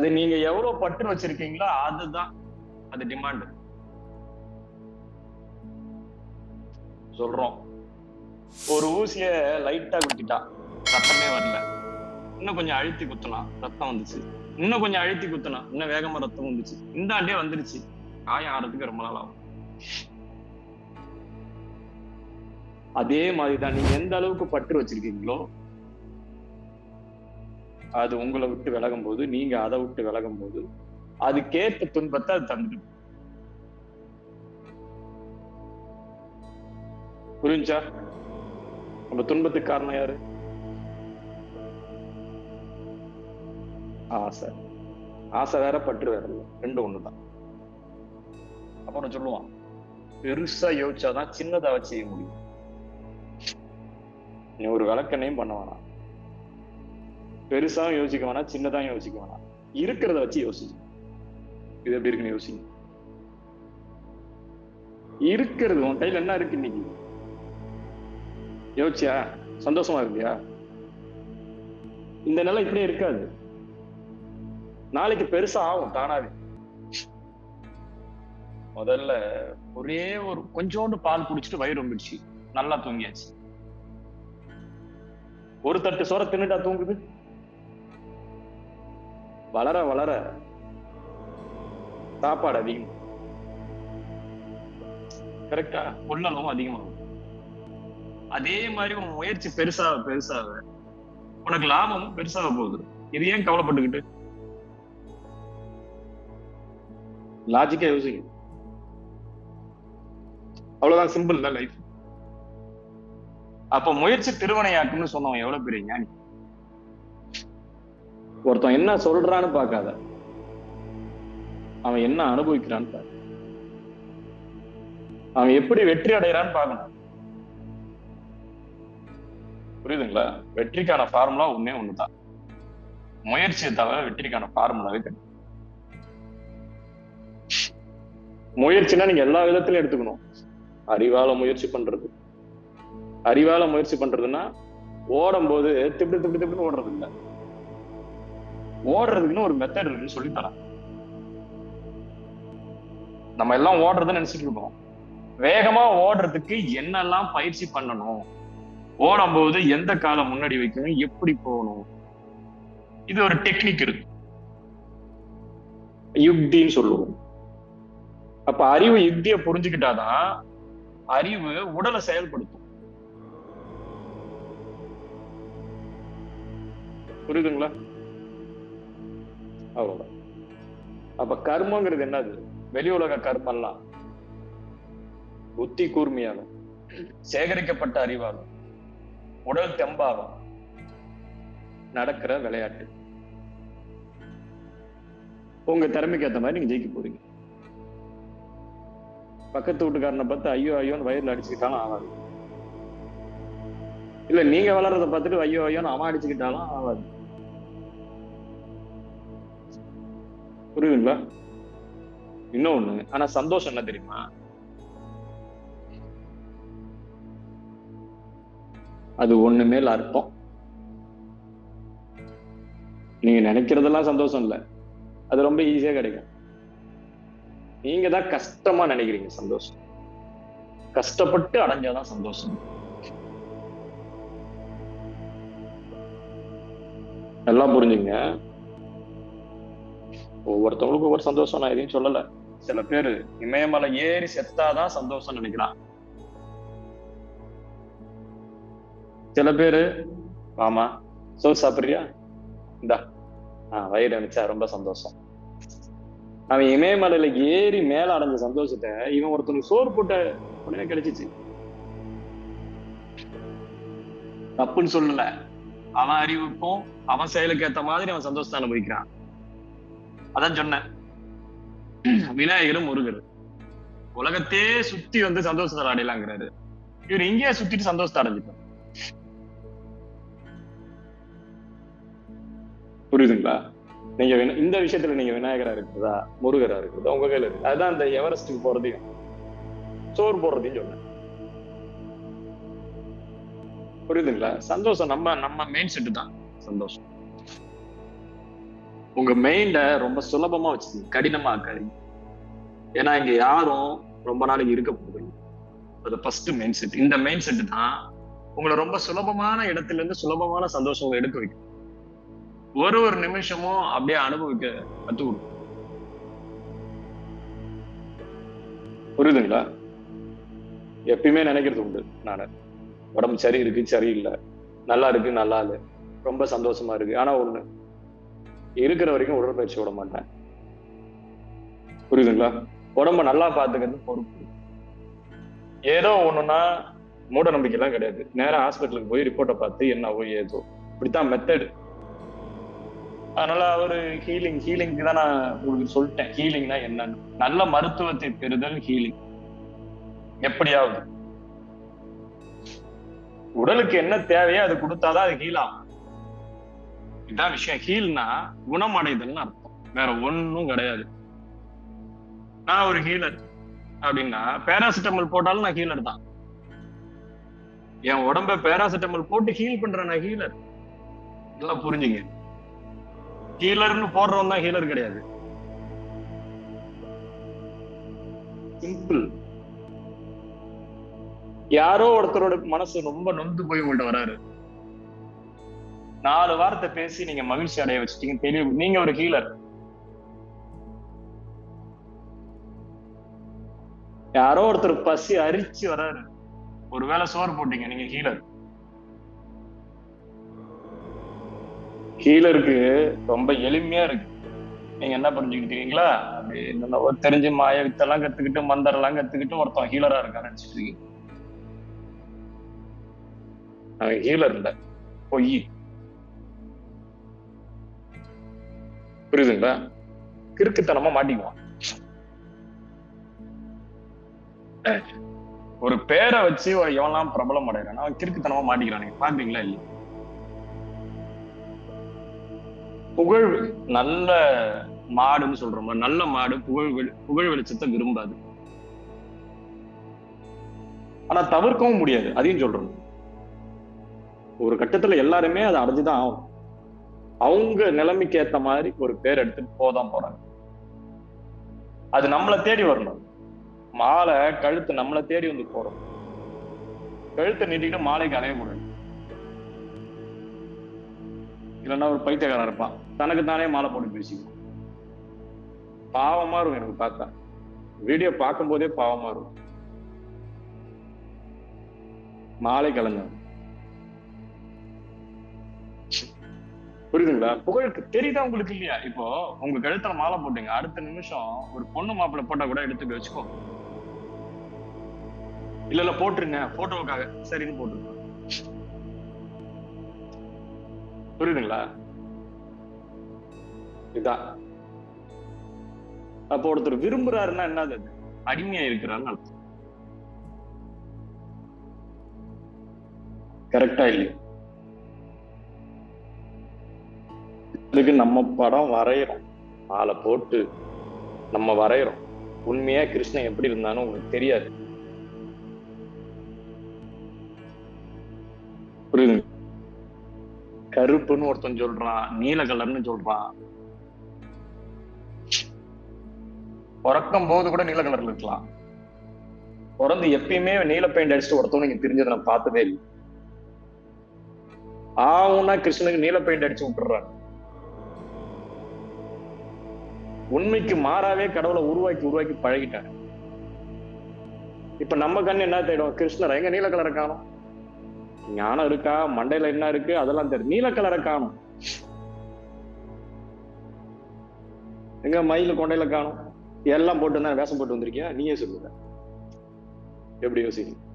அது நீங்க எவ்வளவு பற்று வச்சிருக்கீங்களோ அதுதான் அது டிமாண்ட் சொல்றோம். ஒரு ஊசிய லைட்டா குத்திட்டா ரத்தமே வரல. இன்னும் கொஞ்சம் அழுத்தி குத்தலாம் ரத்தம் வந்துச்சு. இன்னும் கொஞ்சம் அழுத்தி குத்துனா இன்னும் வேகமா ரத்தம் வந்துச்சு. இந்த ஆண்டே வந்துருச்சு. காயம் ஆறதுக்கு ரொம்ப நாள் ஆகும். அதே மாதிரிதான் நீங்க எந்த அளவுக்கு பற்று வச்சிருக்கீங்களோ அது உங்களை விட்டு விலகும் போது நீங்க அதை விட்டு விலகும் போது அதுக்கேற்ற துன்பத்தை அது தந்துடும். புரிஞ்சா? நம்ம துன்பத்துக்கு காரணம் யாரு? ஆசை. ஆசை வேற பற்று வேற இல்லை. ரெண்டு ஒண்ணுதான். அப்புறம் சொல்லுவான் பெருசா யோசிச்சாதான் சின்னதா செய்ய முடியும். நீ ஒரு விளக்கனையும் பண்ண வேணாம். பெருசாவும் யோசிக்க வேணாம் சின்னதாவும் யோசிக்க வேணாம். இருக்கிறத வச்சு யோசிச்சு. இது எப்படி இருக்குன்னு யோசிங்க. இருக்கிறது உன் கையில என்ன இருக்கு இன்னைக்கு? யோசிச்சியா? சந்தோஷமா இருக்கியா இந்த நிலை இப்படியே இருக்காது. நாளைக்கு பெருசா ஆகும் தானாவே. முதல்ல ஒரே ஒரு கொஞ்சோண்டு பால் குடிச்சிட்டு வயிறு ரொம்பிடுச்சு. நல்லா தூங்கியாச்சு. ஒரு தட்டு சோற தின்னுட்டா தூங்குது? வளர வளர சாப்பாடு அதிகம். கரெக்டா கொள்ளளவும் அதிகமாகும். அதே மாதிரி உன் முயற்சி பெருசாக பெருசாக உனக்கு லாபமும் பெருசாக போகுது. இது ஏன் கவலைப்பட்டுக்கிட்டு? லாஜிக்கா யோசிங்க. அவ்வளவுதான் சிம்பிள் தான் லைஃப் அப்ப முயற்சி திருவனையாக்குன்னு சொன்னவன் எவ்வளவு பெரிய ஞானி? ஒருத்தன் என்ன சொல்றான்னு பார்க்காத. அவன் என்ன அனுபவிக்கிறான்னு பாரு. அவன் எப்படி வெற்றி அடைகிறான்னு பார்க்கணும். புரியுதுங்களா? வெற்றிக்கான ஃபார்முலா ஒன்னே ஒண்ணுதான். முயற்சியை தவிர வெற்றிக்கான ஃபார்முலாவே கிடையாது. முயற்சினா நீங்க எல்லா விதத்திலும் எடுத்துக்கணும். அறிவால முயற்சி பண்றது. அறிவால முயற்சி பண்றதுன்னா ஓடும் போது திப்பு திப்பு திப்புன்னு ஓடுறது இல்லை. ஓடுறதுக்குன்னு ஒரு மெத்தட் இருக்குன்னு சொல்லி தரேன். நம்ம எல்லாம் ஓடுறதுன்னு நினைச்சிட்டு இருக்கோம். வேகமா ஓடுறதுக்கு என்னெல்லாம் பயிற்சி பண்ணணும்? ஓடும்போது எந்த காலம் முன்னாடி வைக்கணும்? எப்படி போகணும்? இது ஒரு டெக்னிக் இருக்கு. யுக்தின்னு சொல்லுவோம். அப்ப அறிவு யுக்திய புரிஞ்சுக்கிட்டாதான் அறிவு உடலை செயல்படுத்தும். புரியுதுங்களா? அவ்வளவுதான். அப்ப கர்மங்கிறது என்னது? வெளி உலக கர்மெல்லாம். புத்தி கூர்மையாலும் சேகரிக்கப்பட்ட அறிவாலும் உடல் தெம்பாலும் நடக்கிற விளையாட்டு. உங்க திறமைக்கு ஏத்த மாதிரி நீங்க ஜெயிக்க போறீங்க. பக்கத்து வீட்டுக்காரனை பார்த்து ஐயோ ஐயோன்னு வயிறுல அடிச்சுக்கிட்டாலும் ஆகாது. இல்ல நீங்க வளர்றத பார்த்துட்டு ஐயோ ஐயோன்னு அவன் அடிச்சுக்கிட்டாலும் ஆகாது. புரியுங்களா இன்னொன்னு ஆனா சந்தோஷம் என்ன தெரியுமா? அது ஒண்ணு மேல் அர்த்தம். நீங்க நினைக்கிறதெல்லாம் சந்தோஷம் இல்ல. அது ரொம்ப ஈஸியா கிடைக்கும். நீங்க தான் கஷ்டமா நினைக்கிறீங்க சந்தோஷம். கஷ்டப்பட்டு அடைஞ்சாதான் சந்தோஷம். எல்லாம் புரிஞ்சுங்க. ஒவ்வொருத்தவங்களுக்கும் ஒவ்வொரு சந்தோஷம். நான் எதையும் சொல்லல. சில பேரு இமயமலை ஏறி செத்தாதான் சந்தோஷம் நினைக்கிறான் சில பேரு ஆமா சோறு சாப்பிடுறியா? இந்தா. ஆஹ் வயிறு அணிச்சா ரொம்ப சந்தோஷம். அவன் இமயமலையில ஏறி மேல அடைஞ்ச சந்தோஷத்தை இவன் ஒருத்தனுக்கு சோறு போட்ட உடனே கிடைச்சிச்சு. தப்புன்னு சொல்லல. அவன் அறிவுக்கும் அவன் செயலுக்கு ஏத்த மாதிரி அவன் சந்தோஷத்தை அனுபவிக்கிறான். அதான் சொன்னேன். விநாயகரும் முருகர். உலகத்தையே சுத்தி வந்து சந்தோஷத்தை அடையலாங்கிறாரு இவர் இங்கேயே சுத்திட்டு சந்தோஷத்தை அடைஞ்சிட்டார் புரியுதுங்களா? நீங்க இந்த விஷயத்துல நீங்க விநாயகரா இருக்கிறதா முருகரா இருக்கிறதா உங்க கையில இருக்கு. அதுதான் இந்த எவரெஸ்டுக்கு போறதையும் சோறு போடுறதையும் சொன்னேன். புரியுதுங்களா? சந்தோஷம் நம்ம நம்ம மெயின் செட்டு தான் சந்தோஷம். உங்க மைண்ட ரொம்ப சுலபமா வச்சுக்கோங்க கடினமா ஆக்காதீங்க ஏன்னா இங்க யாரும் ரொம்ப நாளைக்கு இருக்க போகுது அது ஃபர்ஸ்ட் மெயின் செட் இந்த மெயின் செட் தான் உங்களை ரொம்ப சுலபமான இடத்துல இருந்து சுலபமான சந்தோஷம் எடுக்க வைக்கும். ஒரு ஒரு நிமிஷமும் அப்படியே அனுபவிக்க கத்து கொடுக்கும். புரியுதுங்களா? எப்பயுமே நினைக்கிறது உண்டு நானு. உடம்பு சரி இருக்கு சரியில்லை. நல்லா இருக்கு நல்லா இல்லை. ரொம்ப சந்தோஷமா இருக்கு. ஆனா ஒண்ணு இருக்கிற வரைக்கும் உடற்பயிற்சி விட மாட்டேன். புரியுதுங்களா? உடம்ப நல்லா பாத்துக்கிறது பொறுப்பு. ஏதோ ஒண்ணுன்னா மூட நம்பிக்கை எல்லாம் கிடையாது நேரம் ஹாஸ்பிட்டலுக்கு போய் ரிப்போர்ட்டை பார்த்து என்னவோ ஏதோ. இப்படித்தான் மெத்தடு அதனால அவரு ஹீலிங் ஹீலிங்க்கு தான் நான் உங்களுக்கு சொல்லிட்டேன். ஹீலிங்னா என்னன்னு. நல்ல மருத்துவத்தை பெறுதல் ஹீலிங் எப்படியாவது. உடலுக்கு என்ன தேவையோ அது கொடுத்தாதான் அது ஹீலாகும் இதான் விஷயம். ஹீல்னா குணமடைதல்னு அர்த்தம். வேற ஒன்றும் கிடையாது. நான் ஒரு ஹீலர் அப்படின்னா பேராசிட்டமல் போட்டாலும் நான் ஹீலர் தான். என் உடம்ப பேராசிட்டமல் போட்டு ஹீல் பண்றேன் நான் ஹீலர் நல்லா புரிஞ்சுங்க. ஹீலர்னு போடுறவன் தான் ஹீலர் கிடையாது. சிம்பிள் யாரோ ஒருத்தரோட மனசு ரொம்ப நொந்து போய் உங்கள்கிட்ட வராரு. நாலு வாரத்தை பேசி நீங்க மகிழ்ச்சி அடைய வச்சுட்டீங்க. தெரியும் நீங்க ஒரு ஹீலர் யாரோ ஒருத்தர் பசி அரிச்சு வராரு ஒருவேளை சோறு போட்டீங்க நீங்க ஹீலர் ஹீலருக்கு ரொம்ப எளிமையா இருக்கு. நீங்க என்ன புரிஞ்சுக்கிட்டீங்களா? அப்படி என்னென்னவோ தெரிஞ்சு மாய வித்தெல்லாம் கத்துக்கிட்டு மந்தரெல்லாம் கத்துக்கிட்டு ஒருத்தன் ஹீலரா இருக்கான்னு நினைச்சிட்டு இருக்கீங்க. ஹீலர் இல்ல. பொய். புரியுதுங்களா? கிறுக்குத்தனமா மாட்டிக்குவான். ஒரு பேரை வச்சு ஒரு எவன்லாம் பிரபலம் அடைகிறான் அவன் கிறுக்குத்தனமா மாட்டிக்கிறான். நீங்க பாக்குறீங்களா இல்லையா? புகழ் நல்ல மாடுன்னு சொல்றோம் நல்ல மாடு புகழ் புகழ் வெளிச்சத்தை விரும்பாது. ஆனா தவிர்க்கவும் முடியாது. அதையும் சொல்றோம் ஒரு கட்டத்துல எல்லாருமே அதை அடைஞ்சுதான் ஆகும் அவங்க நிலைமைக்கு ஏத்த மாதிரி ஒரு பேர் எடுத்துட்டு போதான் போறாங்க. அது நம்மளை தேடி வரணும். மாலை கழுத்து நம்மளை தேடி வந்து போறோம். கழுத்தை நீட்டிக்கிட்டு மாலைக்கு அலையக்கூடாது இல்லைன்னா ஒரு பைத்தியக்காரன் இருப்பான். தனக்கு தானே மாலை போட்டு பேசிக்குவோம் பாவமா இருக்கும் எனக்கு பார்த்தா. வீடியோ பார்க்கும் போதே பாவமா இருக்கும். மாலை கலைஞர் புரியுதுங்களா? புகழுக்கு தெரியுதா உங்களுக்கு இல்லையா? இப்போ உங்க கழுத்துல மாலை போட்டீங்க. அடுத்த நிமிஷம் ஒரு பொண்ணு மாப்பிள்ள போட்டா கூட எடுத்து வச்சுக்கோ. இல்ல இல்ல போட்டுருங்க. போட்டோவுக்காக. சரின்னு போட்டுருங்க. புரியுதுங்களா? இதான். அப்போ ஒருத்தர் விரும்புறாருன்னா என்னது அது? அடிமையா இருக்கிறாருன்னு அர்த்தம். கரெக்டா இல்லையா? இதுக்கு நம்ம படம் வரைகிறோம் ஆளை போட்டு நம்ம வரைகிறோம் உண்மையா கிருஷ்ணன் எப்படி இருந்தான்னு உங்களுக்கு தெரியாது. புரியுது கருப்புன்னு ஒருத்தன் சொல்றான் நீல கலர்னு சொல்றான். பிறக்கும் போது கூட நீல கலர்ல இருக்கலாம். பிறந்து எப்பயுமே நீல பெயிண்ட் அடிச்சுட்டு ஒருத்தவங்க நீங்க தெரிஞ்சதை நான் பார்த்ததே இல்லை. ஆவுன்னா கிருஷ்ணனுக்கு நீல பெயிண்ட் அடிச்சு விட்டுறாங்க உண்மைக்கு மாறாவே கடவுளை உருவாக்கி உருவாக்கி பழகிட்டாங்க இப்ப நம்ம கண்ணு என்ன தேடும்? கிருஷ்ணர் எங்க நீல கலரை காணும்? ஞானம் இருக்கா? மண்டையில என்ன இருக்கு? அதெல்லாம் தெரியும் நீல கலரை காணும். எங்க மயில கொண்டையில காணும்? எல்லாம் போட்டு தான் வேஷம் போட்டு வந்திருக்கியா? நீயே சொல்லுங்க. எப்படி யோசிக்க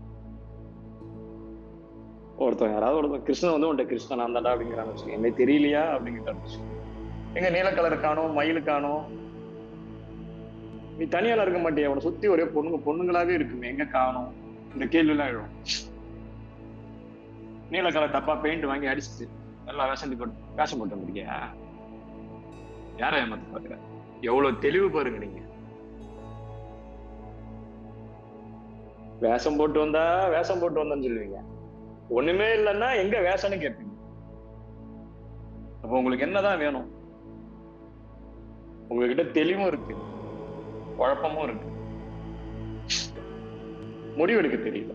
ஒருத்தன் யாராவது ஒருத்தன் கிருஷ்ணன் வந்து உன்ட்ட கிருஷ்ணன் நான் தாண்டா அப்படிங்கிறான்னு வச்சுக்கோங்க. என்னை தெரியலையா? அப்படிங்கிட்ட எங்க நீல கலர் காணும் மயில் காணும். நீ தனியால இருக்க மாட்டியா? அவனை சுத்தி ஒரே பொண்ணுங்க பொண்ணுங்களாவே இருக்குமே. எங்க காணும்? இந்த கேள்வி எல்லாம் எழும். நீல கலர் டப்பா பெயிண்ட் வாங்கி அடிச்சுட்டு நல்லா வேஷம் போட்டு வேஷம் போட்டு வந்திருக்கியா யார ஏமாத்து பாக்குற எவ்வளவு தெளிவு பாருங்க நீங்க. வேஷம் போட்டு வந்தா வேஷம் போட்டு வந்தான்னு சொல்லுவீங்க. ஒண்ணுமே இல்லைன்னா எங்க வேஷம்னு கேட்பீங்க. அப்ப உங்களுக்கு என்னதான் வேணும்? உங்ககிட்ட தெளிவும் இருக்கு. குழப்பமும் இருக்கு. முடிவெடுக்க தெரியல.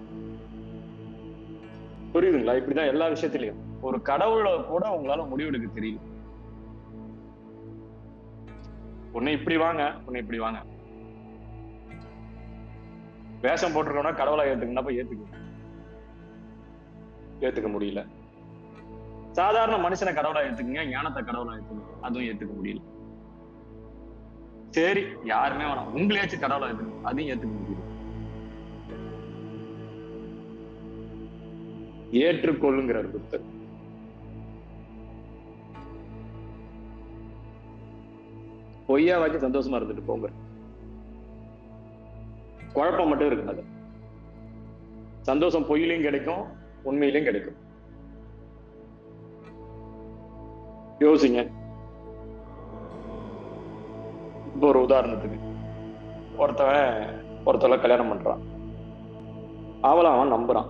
புரியுதுங்களா? இப்படிதான் எல்லா விஷயத்திலையும். ஒரு கடவுளை கூட உங்களால முடிவெடுக்க தெரியல. உன்னை இப்படி வாங்க உன்னை இப்படி வாங்க. வேஷம் போட்டிருக்கோம்னா கடவுளா ஏத்துக்கணும்னா போய் ஏத்துக்க. ஏத்துக்க முடியல. சாதாரண மனுஷனை கடவுளா ஏத்துக்குங்க ஞானத்தை கடவுளா ஏத்துக்கணும். அதுவும் ஏத்துக்க முடியல. சரி யாருமே வேணாம். உங்களையாச்சும் கடவுளா இருக்கு அதையும் ஏத்துக்க முடியும் ஏற்றுக்கொள்ளுங்கிறார் புத்தர். பொய்யா வச்சு சந்தோஷமா இருந்துட்டு போங்க. குழப்பம் மட்டும் இருக்காது. சந்தோஷம் பொய்யிலையும் கிடைக்கும் உண்மையிலையும் கிடைக்கும். யோசிங்க. இப்போ ஒரு உதாரணத்துக்கு. ஒருத்தவன் ஒருத்தவளை கல்யாணம் பண்றான். அவளை அவன் நம்புறான்.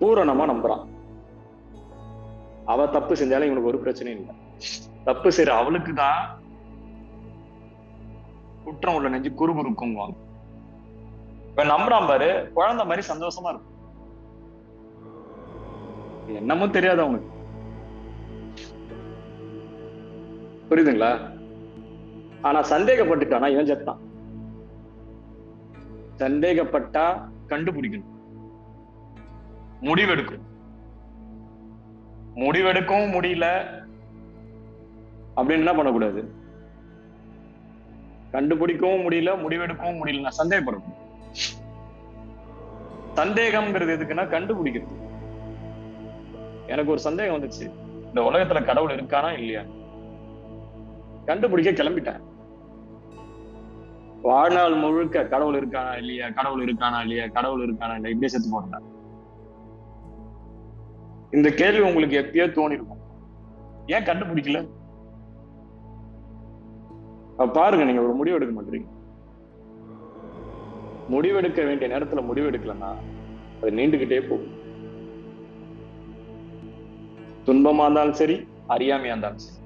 பூரணமா நம்புறான். அவ தப்பு செஞ்சாலும் இவனுக்கு ஒரு பிரச்சனையும் இல்லை. தப்பு செய்யற அவளுக்கு தான் குற்றம் உள்ள நெஞ்சு குறுகுறுக்குங்குவாங்க இப்ப நம்புறான் பாரு குழந்தை மாதிரி சந்தோஷமா இருக்கும். என்னமும் தெரியாது அவனுக்கு. புரியுதுங்களா? ஆனா சந்தேகப்பட்டுட்டானா? இவன் செத்தான். சந்தேகப்பட்டா கண்டுபிடிக்கணும். முடிவெடுக்கும். முடிவெடுக்கவும் முடியல. அப்படின்னு என்ன பண்ணக்கூடாது? கண்டுபிடிக்கவும் முடியல முடிவெடுக்கவும் முடியல நான் சந்தேகப்படணும். சந்தேகம்ங்கிறது எதுக்குன்னா கண்டுபிடிக்கிறது. எனக்கு ஒரு சந்தேகம் வந்துச்சு. இந்த உலகத்துல கடவுள் இருக்கானா இல்லையா? கண்டுபிடிக்க கிளம்பிட்டேன். வாழ்நாள் முழுக்க கடவுள் இருக்கானா இல்லையா கடவுள் இருக்கானா இல்லையா கடவுள் இருக்கானா இல்லையா இப்படியே செத்து போட்டேன் இந்த கேள்வி உங்களுக்கு எப்பயோ தோணி இருக்கும் ஏன் கண்டுபிடிக்கல? பாருங்க நீங்க ஒரு முடிவு எடுக்க மாட்டீங்க முடிவெடுக்க வேண்டிய நேரத்துல முடிவெடுக்கலன்னா அது நீண்டுகிட்டே போகும். துன்பமா இருந்தாலும் சரி அறியாமையா இருந்தாலும் சரி.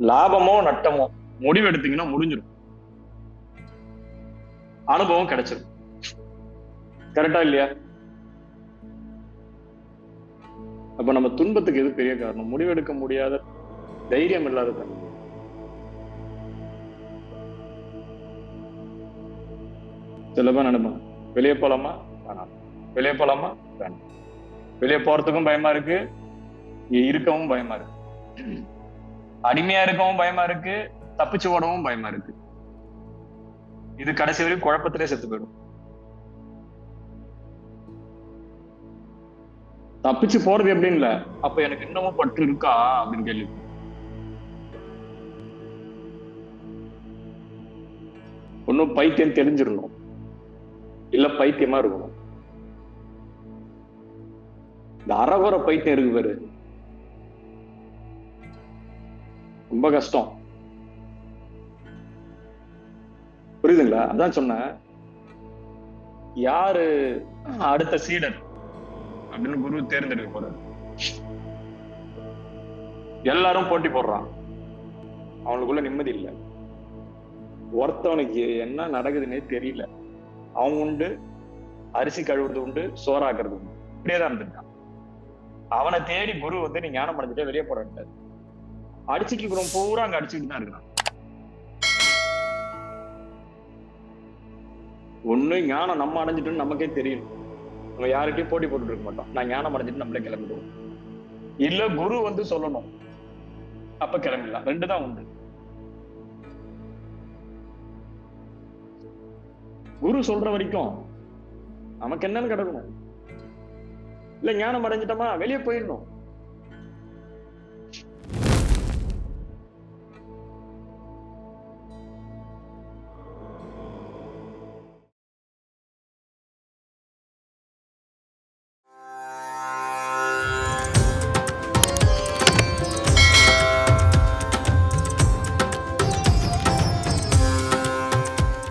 லாபமோ நட்டமோ முடிவு எடுத்தீங்கன்னா முடிஞ்சிடும் அனுபவம் கிடைச்சிடும் கரெக்டா இல்லையா? அப்ப நம்ம துன்பத்துக்கு எது பெரிய காரணம்? முடிவெடுக்க முடியாத தைரியம் இல்லாத தன்மை. சில பேர் நினைப்பாங்க வெளியே போலாமா? வேணாம். வெளியே போலாமா? வேணாம். வெளியே போறதுக்கும் பயமா இருக்கு. இங்க இருக்கவும் பயமா இருக்கு. அடிமையா இருக்கவும் பயமா இருக்கு தப்பிச்சு ஓடவும் பயமா இருக்கு. இது கடைசி வரைக்கும் குழப்பத்திலே செத்து போயிடும். தப்பிச்சு போறது எப்படின்னு இல்ல. அப்ப எனக்கு இன்னமும் பற்று இருக்கா அப்படின்னு கேள்வி. ஒன்னும் பைத்தியம் தெரிஞ்சிடணும். இல்ல பைத்தியமா இருக்கணும். இந்த அறகுற பைத்தியம் இருக்கு பாரு. ரொம்ப கஷ்டம். புரியுதுங்களா? அதான் சொன்னேன். யாரு அடுத்த சீடர்? அப்படின்னு குரு தேர்ந்தெடுக்க போறாரு. எல்லாரும் போட்டி போடுறான். அவனுக்குள்ள நிம்மதி இல்லை. ஒருத்தவனுக்கு என்ன நடக்குதுன்னே தெரியல. அவன் உண்டு அரிசி கழுவுறது உண்டு சோறாக்குறது உண்டு. இப்படியே தான் இருந்துட்டான். அவனை தேடி குரு வந்து நீ ஞானம் அடைஞ்சிட்டே வெளியே போறாரு அடிச்சுக்கிறோம் பூரா அங்க அடிச்சுட்டு தான் இருக்கிறான். ஒண்ணு ஞானம் நம்ம அடைஞ்சிட்டோம்னு நமக்கே தெரியும். நம்ம யாருக்கையும் போட்டி போட்டுட்டு இருக்க மாட்டோம். நான் ஞானம் அடைஞ்சிட்டு நம்மளே கிளம்பிடுவோம். இல்ல குரு வந்து சொல்லணும். அப்ப கிளம்பிடலாம். ரெண்டு தான் உண்டு. குரு சொல்ற வரைக்கும் நமக்கு என்னன்னு கிடக்கணும். இல்ல ஞானம் அடைஞ்சிட்டோமா? வெளியே போயிடணும்.